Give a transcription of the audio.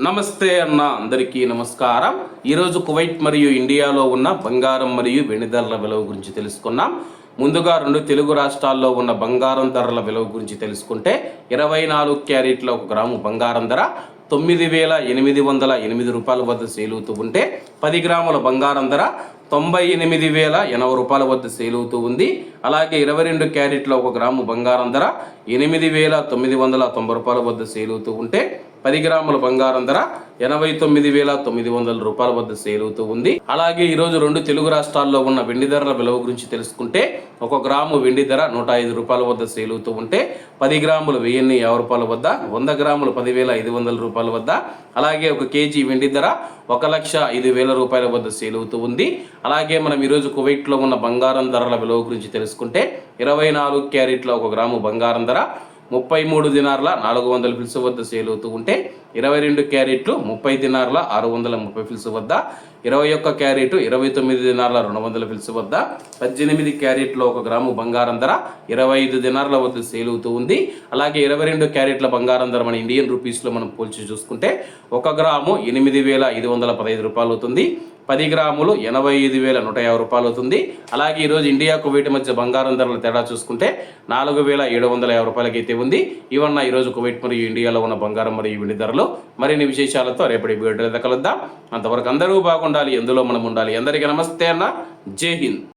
నమస్తే అన్న అందరికీ నమస్కారం. ఈరోజు కువైట్ మరియు ఇండియాలో ఉన్న బంగారం మరియు వెండి ధరల విలువ గురించి తెలుసుకున్నాం. ముందుగా రెండు తెలుగు రాష్ట్రాల్లో ఉన్న బంగారం ధరల విలువ గురించి తెలుసుకుంటే ఇరవై నాలుగు క్యారెట్ల ఒక గ్రాము బంగారం ధర తొమ్మిది వేల ఎనిమిది వందల ఎనిమిది రూపాయల వద్ద సేలుతూ ఉంటే పది గ్రాముల బంగారం ధర తొంభై ఎనిమిది వేల ఎనభై రూపాయల వద్ద సేల్ అవుతూ ఉంది. అలాగే ఇరవై రెండు క్యారెట్ల ఒక గ్రాము బంగారం ధర ఎనిమిది వేల తొమ్మిది వందల తొంభై రూపాయల వద్ద సేల్ అవుతూ ఉంటే పది గ్రాముల బంగారం ధర ఎనభై తొమ్మిది వేల తొమ్మిది వందల రూపాయల వద్ద సేల్ అవుతూ ఉంది. అలాగే ఈరోజు రెండు తెలుగు రాష్ట్రాల్లో ఉన్న వెండి ధరల విలువ గురించి తెలుసుకుంటే ఒక గ్రాము వెండి ధర నూట ఐదు రూపాయల వద్ద సేల్ అవుతూ ఉంటే పది గ్రాములు వెయ్యిన్ని యాభై రూపాయల వద్ద వంద గ్రాములు పదివేల ఐదు వందల రూపాయల వద్ద అలాగే ఒక కేజీ వెండి ధర ఒక లక్ష ఐదు వేల రూపాయల వద్ద సేల్ అవుతూ ఉంది. అలాగే మనం ఈరోజు కువైట్లో ఉన్న బంగారం ధరల విలువ గురించి తెలుసుకుంటే ఇరవై నాలుగు క్యారెట్ల ఒక గ్రాము బంగారం ధర ముప్పై మూడు దినార్ల నాలుగు వందల ఫిల్స్ వద్ద సేల్ అవుతూ ఉంటే ఇరవై రెండు క్యారెట్లు ముప్పై దినార్ల ఆరు వందల ముప్పై ఫిల్స్ వద్ద ఇరవై ఒక్క క్యారెట్ ఇరవై తొమ్మిది దినార్ల రెండు వందల ఫిల్స్ వద్ద పద్దెనిమిది క్యారెట్లో ఒక గ్రాము బంగారం ధర ఇరవై ఐదు దినార్ల వద్ద సేల్ అవుతూ ఉంది. అలాగే ఇరవై రెండు క్యారెట్ల బంగారం ధర మన ఇండియన్ రూపీస్లో మనం పోల్చి చూసుకుంటే ఒక గ్రాము ఎనిమిది వేల ఐదు వందల పదహైదు రూపాయలు అవుతుంది. పది గ్రాములు ఎనభై ఐదు వేల నూట యాభై రూపాయలు అవుతుంది అలాగే ఈరోజు ఇండియా కువైట్ మధ్య బంగారం ధరల తేడా చూసుకుంటే నాలుగు వేల ఏడు వందల యాభై రూపాయలకి అయితే ఉంది. ఇవన్న ఈరోజు కువైట్ మరియు ఇండియాలో ఉన్న బంగారం మరియు వెండి ధరలు. మరిన్ని విశేషాలతో రేపటి వీడియో కలుద్దాం. అంతవరకు అందరూ బాగుండాలి ఎందులో మనం ఉండాలి? అందరికీ నమస్తే అన్న. జై హింద్.